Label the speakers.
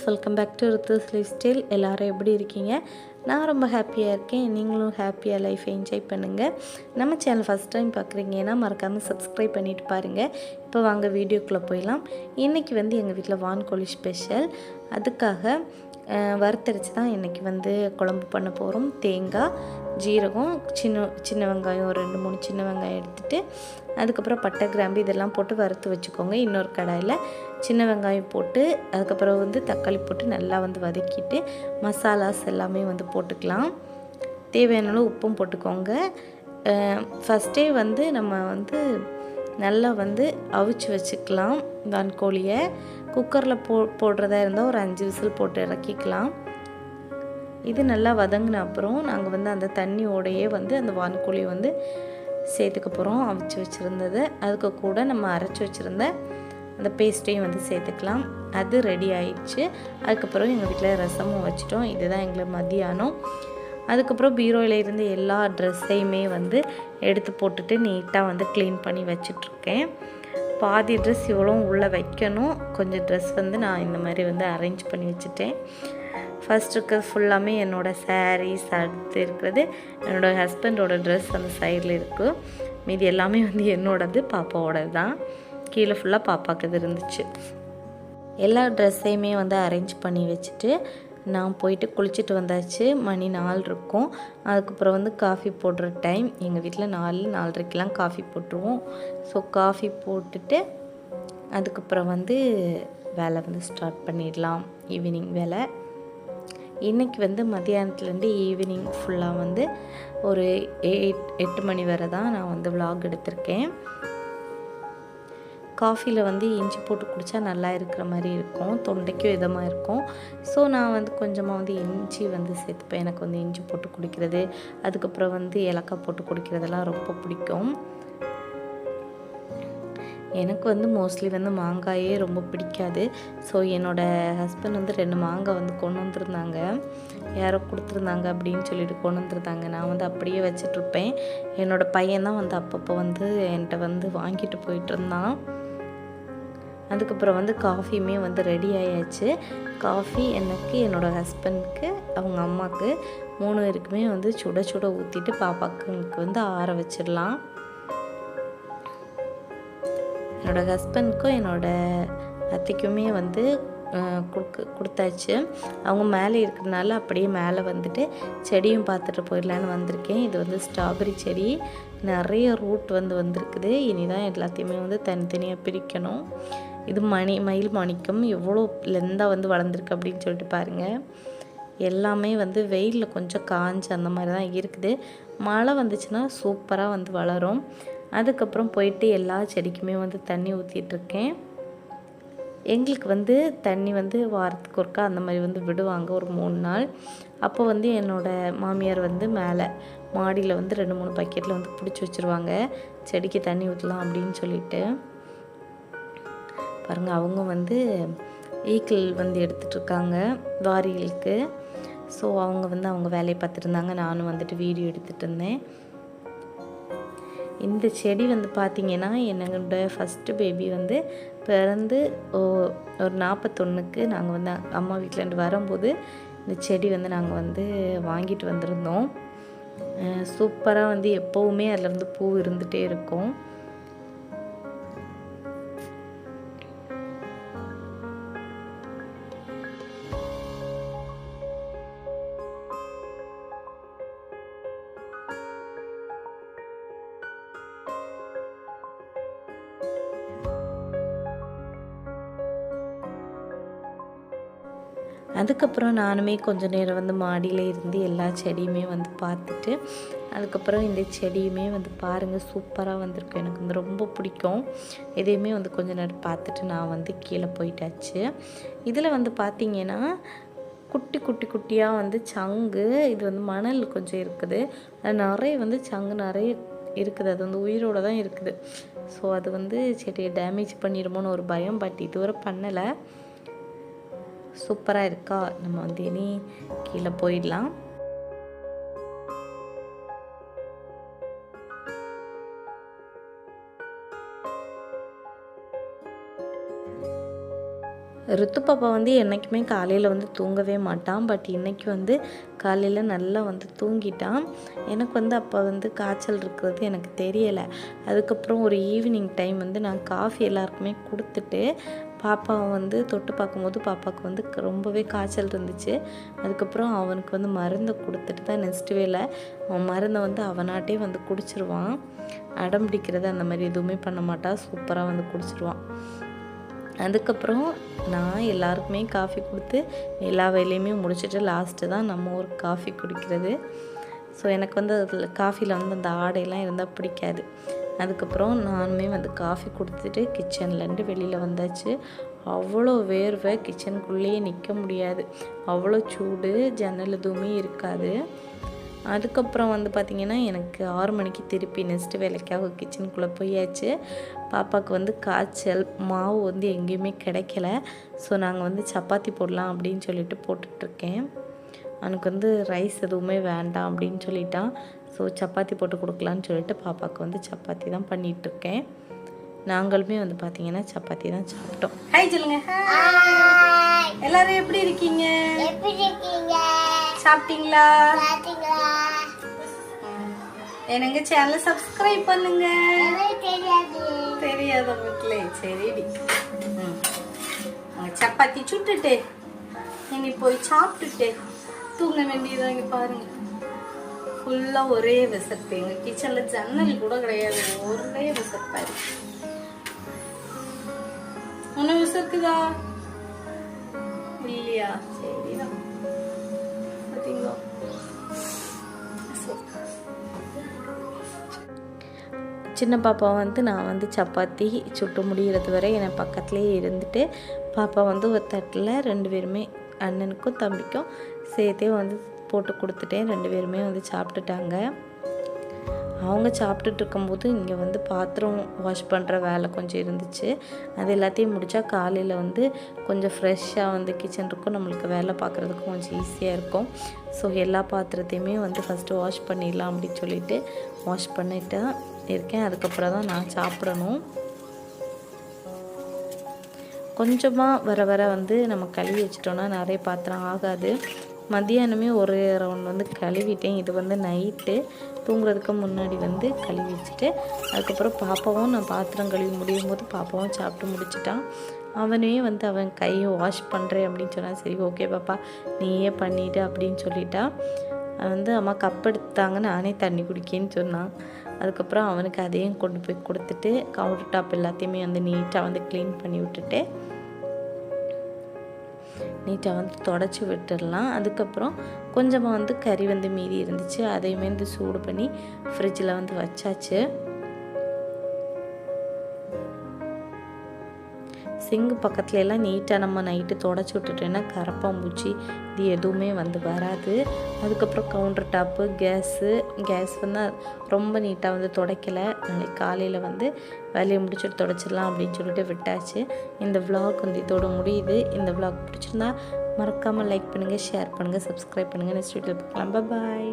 Speaker 1: Friends welcome back to ரித்தஸ் life எல்லோரும் எப்படி இருக்கீங்க? நான் ரொம்ப ஹாப்பியாக இருக்கேன். நீங்களும் ஹாப்பியாக லைஃப்பை என்ஜாய் பண்ணுங்கள் நம்ம சேனல் ஃபஸ்ட் டைம் பார்க்குறீங்கன்னா மறக்காமல் சப்ஸ்கிரைப் பண்ணிட்டு பாருங்கள் இப்போ வாங்க வீடியோக்குள்ளே போயிடலாம். இன்றைக்கி வந்து எங்கள் வீட்டில் வான்கோழி ஸ்பெஷல் அதுக்காக வறுத்தரிச்சு தான் இன்றைக்கி வந்து குழம்பு பண்ண போகிறோம் தேங்காய் ஜீரகம் சின்ன சின்ன வெங்காயம் ஒரு ரெண்டு மூணு சின்ன வெங்காயம் எடுத்துகிட்டு அதுக்கப்புறம் பட்டை கிராம்பு இதெல்லாம் போட்டு வறுத்து வச்சுக்கோங்க. இன்னொரு கடாயில் சின்ன வெங்காயம் போட்டு அதுக்கப்புறம் வந்து தக்காளி போட்டு நல்லா வந்து வதக்கிட்டு மசாலாஸ் எல்லாமே வந்து போட்டுக்கலாம். தேவையான அளவு உப்பும் போட்டுக்கோங்க. ஃபஸ்ட்டே வந்து நம்ம வந்து நல்லா வந்து அவிச்சு வச்சுக்கலாம். வான்கோழியை குக்கரில் போ போடுறதா இருந்தால் ஒரு அஞ்சு விசில் போட்டு இறக்கிக்கலாம். இது நல்லா வதங்கின அப்புறம் நாங்கள் வந்து அந்த தண்ணியோடையே வந்து அந்த வான்கோழியை வந்து சேர்த்துக்க போகிறோம் அவிச்சு வச்சுருந்தது. அதுக்கு கூட நம்ம அரைச்சி வச்சுருந்த அந்த பேஸ்ட்டையும் வந்து சேர்த்துக்கலாம். அது ரெடி ஆயிடுச்சு. அதுக்கப்புறம் எங்கள் வீட்டில் ரசமும் வச்சிட்டோம். இதுதான் எங்களுக்கு மதியானம் அதுக்கப்புறம் பீரோவில் இருந்து எல்லா ட்ரெஸ்ஸையுமே வந்து எடுத்து போட்டுட்டு நீட்டாக வந்து க்ளீன் பண்ணி வச்சிட்ருக்கேன். பாதி ட்ரெஸ் இவ்வளோ உள்ளே வைக்கணும். கொஞ்சம் ட்ரெஸ் வந்து நான் இந்த மாதிரி வந்து அரேஞ்ச் பண்ணி வச்சுட்டேன். ஃபஸ்ட் இருக்கிறது ஃபுல்லாமே என்னோடய சாரீஸ் அடுத்து இருக்கிறது என்னோடய ஹஸ்பண்டோட ட்ரெஸ் அந்த சைடில் இருக்குது மீதி எல்லாமே வந்து என்னோடது பாப்பாவோடது தான் கீழே ஃபுல்லாக பாப்பாவுக்கு இது இருந்துச்சு. எல்லா ட்ரெஸ்ஸையுமே வந்து அரேஞ்ச் பண்ணி வச்சுட்டு நான் போயிட்டு குளிச்சுட்டு வந்தாச்சு. மணி நாலு இருக்கும். அதுக்கப்புறம் வந்து காஃபி போடுற டைம் எங்கள் வீட்டில் நாலு நாலரைக்கெலாம் காஃபி போட்டுருவோம். ஸோ காஃபி போட்டுட்டு அதுக்கப்புறம் வந்து வேலை வந்து ஸ்டார்ட் பண்ணிடலாம். ஈவினிங் வேலை. இன்றைக்கி வந்து மத்தியானத்துலேருந்து ஈவினிங் ஃபுல்லாக வந்து ஒரு எயிட் எட்டு மணி வரை தான் நான் வந்து விலாக் எடுத்திருக்கேன். காஃபியில் வந்து இஞ்சி போட்டு குடித்தா நல்லா இருக்கிற மாதிரி இருக்கும். தொண்டைக்கும் இதமாக இருக்கும். ஸோ நான் வந்து கொஞ்சமாக வந்து இஞ்சி வந்து சேர்த்துப்பேன். எனக்கு வந்து இஞ்சி போட்டு குடிக்கிறது. அதுக்கப்புறம் வந்து ஏலக்காய் போட்டு குடிக்கிறதெல்லாம் ரொம்ப பிடிக்கும். எனக்கு வந்து மோஸ்ட்லி வந்து மாங்காயே ரொம்ப பிடிக்காது. ஸோ என்னோடய ஹஸ்பண்ட் வந்து ரெண்டு மாங்காய் வந்து கொண்டு வந்திருந்தாங்க. யாரோ கொடுத்துருந்தாங்க அப்படின்னு சொல்லிட்டு கொண்டு வந்திருந்தாங்க. நான் வந்து அப்படியே வச்சிட்ருப்பேன் என்னோடய பையன் தான் வந்து அப்பப்போ வந்து என்கிட்ட வந்து வாங்கிட்டு போயிட்டு இருந்தான். அதுக்கப்புறம் வந்து காஃபியுமே வந்து ரெடி ஆயாச்சு. காஃபி எனக்கு என்னோடய ஹஸ்பண்ட்க்கு அவங்க அம்மாவுக்கு மூணு பேருக்குமே வந்து சுட சுட ஊற்றிட்டு பாப்பாக்கு வந்து ஆற வச்சிடலாம். என்னோடய ஹஸ்பண்ட்க்கும் என்னோடய அத்தைக்குமே வந்து கொடுக்க கொடுத்தாச்சு. அவங்க மேலே இருக்கிறதுனால அப்படியே மேலே வந்துட்டு செடியும் பார்த்துட்டு போயிடலான்னு வந்திருக்கேன். இது வந்து ஸ்ட்ராபெரி செடி. நிறைய ரூட் வந்து வந்திருக்குது. இனி தான் எல்லாத்தையுமே வந்து தனித்தனியாக பிரிக்கணும். இது மணி மயில் மாணிக்கம் எவ்வளோ லெந்தாக வந்து வளர்ந்துருக்கு அப்படின்னு சொல்லிட்டு பாருங்கள் எல்லாமே வந்து வெயிலில் கொஞ்சம் காஞ்சு அந்த மாதிரி தான் இருக்குது. மழை வந்துச்சுன்னா சூப்பராக வந்து வளரும். அதுக்கப்புறம் போயிட்டு எல்லா செடிக்குமே வந்து தண்ணி ஊற்றிட்டுருக்கேன் எங்களுக்கு வந்து தண்ணி வந்து வாரத்துக்கு ஒருக்கா அந்த மாதிரி வந்து விடுவாங்க ஒரு மூணு நாள். அப்போ வந்து என்னோடய மாமியார் வந்து மேலே மாடியில் வந்து ரெண்டு மூணு பக்கெட்டில் வந்து பிடிச்சி வச்சுருவாங்க. செடிக்கு தண்ணி ஊற்றலாம் அப்படின்னு சொல்லிட்டு. பாருங்கள் அவங்க வந்து ஈக்கிள் வந்து எடுத்துட்ருக்காங்க வாரிகளுக்கு. ஸோ அவங்க வந்து அவங்க வேலையை பார்த்துருந்தாங்க. நானும் வந்துட்டு வீடியோ எடுத்துகிட்டு இருந்தேன். இந்த செடி வந்து பார்த்திங்கன்னா என்னோட ஃபஸ்ட்டு பேபி வந்து பிறந்து ஓ- ஒரு நாற்பத்தொன்னுக்கு நாங்கள் வந்து அம்மா வீட்டிலேருந்து வரும்போது இந்த செடி வந்து நாங்கள் வந்து வாங்கிட்டு வந்திருந்தோம். சூப்பராக வந்து எப்போவுமே அதில் வந்து பூ இருந்துகிட்டே இருக்கும். அதுக்கப்புறம் நானுமே கொஞ்ச நேரம் வந்து மாடியில் இருந்து எல்லா செடியுமே வந்து பார்த்துட்டு அதுக்கப்புறம் இந்த செடியுமே வந்து பாருங்கள் சூப்பராக வந்திருக்கும் எனக்கு வந்து ரொம்ப பிடிக்கும். இதையுமே வந்து கொஞ்ச நேரம் பார்த்துட்டு நான் வந்து கீழே போயிட்டாச்சு. இதில் வந்து பார்த்தீங்கன்னா குட்டி குட்டி குட்டியாக வந்து சங்கு இது வந்து மணல் கொஞ்சம் இருக்குது. நிறைய வந்து சங்கு நிறைய இருக்குது. அது வந்து உயிரோட தான் இருக்குது. ஸோ அது வந்து செடியை டேமேஜ் பண்ணிடுமோன்னு ஒரு பயம் பட் இதுவரை பண்ணலை. சூப்பராக இருக்கா? நம்ம வந்து இனி கீழே போயிடலாம். ருத்து பாப்பா வந்து என்றைக்குமே காலையில் வந்து தூங்கவே மாட்டான். பட் இன்றைக்கி வந்து காலையில் நல்லா வந்து தூங்கிட்டான். எனக்கு வந்து அப்போ வந்து காய்ச்சல் இருக்கிறது எனக்கு தெரியலை. அதுக்கப்புறம் ஒரு ஈவினிங் டைம் வந்து நான் காஃபி எல்லாருக்குமே கொடுத்துட்டு பாப்பாவை வந்து தொட்டு பார்க்கும்போது பாப்பாவுக்கு வந்து க- ரொம்பவே காய்ச்சல் இருந்துச்சு. அதுக்கப்புறம் அவனுக்கு வந்து மருந்தை கொடுத்துட்டு தான் நெக்ஸ்ட் வேலை. அவன் மருந்தை வந்து அவனாட்டே வந்து குடிச்சிருவான். அடம் பிடிக்கிறது அந்த மாதிரி எதுவுமே பண்ண மாட்டான் சூப்பராக வந்து குடிச்சிருவான். அதுக்கப்புறம் நான் எல்லாருக்குமே காஃபி கொடுத்து எல்லா வேலையுமே முடிச்சுட்டு லாஸ்ட்டு தான் நம்ம ஒரு காஃபி குடிக்கிறது. ஸோ எனக்கு வந்து அதில் காஃபியில் வந்து அந்த ஆடையெல்லாம் இருந்தால் பிடிக்காது. அதுக்கப்புறம் நானுமே வந்து காஃபி கொடுத்துட்டு கிச்சன்லேருந்து வெளியில் வந்தாச்சு. அவ்வளோ வேர்வை கிச்சனுக்குள்ளேயே நிற்க முடியாது. அவ்வளோ சூடு ஜன்னல் எதுவுமே இருக்காது. அதுக்கப்புறம் வந்து பார்த்திங்கன்னா எனக்கு ஆறு மணிக்கு திருப்பி நெக்ஸ்ட்டு வேலைக்காக கிச்சனுக்குள்ளே போயாச்சு. பாப்பாவுக்கு வந்து காய்ச்சல் மாவு வந்து எங்கேயுமே கிடைக்கல. ஸோ நாங்கள் வந்து சப்பாத்தி போடலாம் அப்படின்னு சொல்லிட்டு போட்டுட்ருக்கேன் அவனுக்கு வந்து ரைஸ் எதுவுமே வேண்டாம் அப்படின்னு சொல்லிட்டான். ஸோ சப்பாத்தி போட்டு கொடுக்கலான்னு சொல்லிட்டு பாப்பாவுக்கு வந்து சப்பாத்தி தான் பண்ணிகிட்ருக்கேன் நாங்களுமே வந்து பார்த்தீங்கன்னா சப்பாத்தி தான் சாப்பிட்டோம். ஹாய் சொல்லுங்க. எல்லாரும் எப்படி இருக்கீங்க?
Speaker 2: எப்படி இருக்கீங்க?
Speaker 1: சாப்பிட்டீங்களா? எனக்கு சேனலை சப்ஸ்கிரைப் பண்ணுங்க.
Speaker 2: தெரியாது.
Speaker 1: தெரியாத வீட்டில் சரிடி சப்பாத்தி சுட்டுட்டு. இனி போய் சாப்பிட்டுட்டு. தூங்க வேண்டியதாக இங்கே பாருங்க. ஃபுல்லாக ஒரே விசப்பு. எங்கள் கிச்சனில் ஜன்னல் கூட கிடையாது. ஒரே விசப்பாக இருக்கு. உன விசக்குதா? இல்லையா? சரிதான் பார்த்தீங்களா சின்ன பாப்பா வந்து நான் வந்து சப்பாத்தி சுட்டு முடிகிறது வரை என் பக்கத்துலேயே இருந்துட்டு பாப்பா வந்து ஒரு தட்டில் ரெண்டு பேருமே அண்ணனுக்கும் தம்பிக்கும் சேர்த்தே வந்து போட்டு கொடுத்துட்டேன் ரெண்டு பேருமே வந்து சாப்பிட்டுட்டாங்க. அவங்க சாப்பிட்டுட்டு இருக்கும்போது இங்கே வந்து பாத்திரம் வாஷ் பண்ணுற வேலை கொஞ்சம் இருந்துச்சு. அது எல்லாத்தையும் முடித்தா காலையில் வந்து கொஞ்சம் ஃப்ரெஷ்ஷாக வந்து கிச்சன் இருக்கும். நம்மளுக்கு வேலை பார்க்குறதுக்கும் கொஞ்சம் ஈஸியாக இருக்கும். ஸோ எல்லா பாத்திரத்தையுமே வந்து ஃபஸ்ட்டு வாஷ் பண்ணிடலாம் அப்படின்னு சொல்லிட்டு வாஷ் பண்ணிட்டு இருக்கேன். அதுக்கப்புறம் தான் நான் சாப்பிடணும். கொஞ்சமாக வர வர வந்து நம்ம கழுவி வச்சிட்டோன்னா நிறைய பாத்திரம் ஆகாது. மத்தியானமே ஒரு ரவுண்ட் வந்து கழுவிட்டேன். இது வந்து நைட்டு தூங்குறதுக்கு முன்னாடி வந்து கழுவி வச்சுட்டு அதுக்கப்புறம் பாப்பாவும் நான் பாத்திரம் கழுவி முடியும் போது பாப்பாவும் சாப்பிட்டு முடிச்சிட்டான். அவனையும் வந்து அவன் கையை வாஷ் பண்ணுறேன் அப்படின்னு சொன்னான் சரி ஓகே பாப்பா நீயே பண்ணிவிட்டு அப்படின்னு சொல்லிட்டான் அவன் வந்து அம்மா கப் எடுத்தாங்க நானே தண்ணி குடிக்கேன்னு சொன்னான். அதுக்கப்புறம் அவனுக்கு அதையும் கொண்டு போய் கொடுத்துட்டு கவுண்டர் டாப் எல்லாத்தையுமே வந்து நீட்டாக வந்து க்ளீன் பண்ணி விட்டுட்டு நீட்டாக வந்து தொடச்சி விட்டுடலாம். அதுக்கப்புறம் கொஞ்சமாக வந்து கறி வந்து மீதி இருந்துச்சு. அதையுமே வந்து சூடு பண்ணி ஃப்ரிட்ஜில் வந்து வச்சாச்சு. சிங்கு பக்கத்துல எல்லாம் நீட்டாக நம்ம நைட்டு தொடச்சி விட்டுட்டோன்னா கரப்பாம்பூச்சி இது எதுவுமே வந்து வராது. அதுக்கப்புறம் கவுண்டர் டாப்பு கேஸு கேஸ் வந்து ரொம்ப நீட்டாக வந்து துடைக்கலை. நாளைக்கு காலையில் வந்து வேலையை முடிச்சுட்டு தொடச்சிடலாம் அப்படின்னு சொல்லிட்டு விட்டாச்சு. இந்த விளாக் வந்து இதோட முடியுது. இந்த விளாக் பிடிச்சிருந்தா மறக்காமல் லைக் பண்ணுங்கள் ஷேர் பண்ணுங்கள் சப்ஸ்கிரைப் பண்ணுங்கள் நெக்ஸ்ட் வீட்டில் பார்க்கலாம். பாய்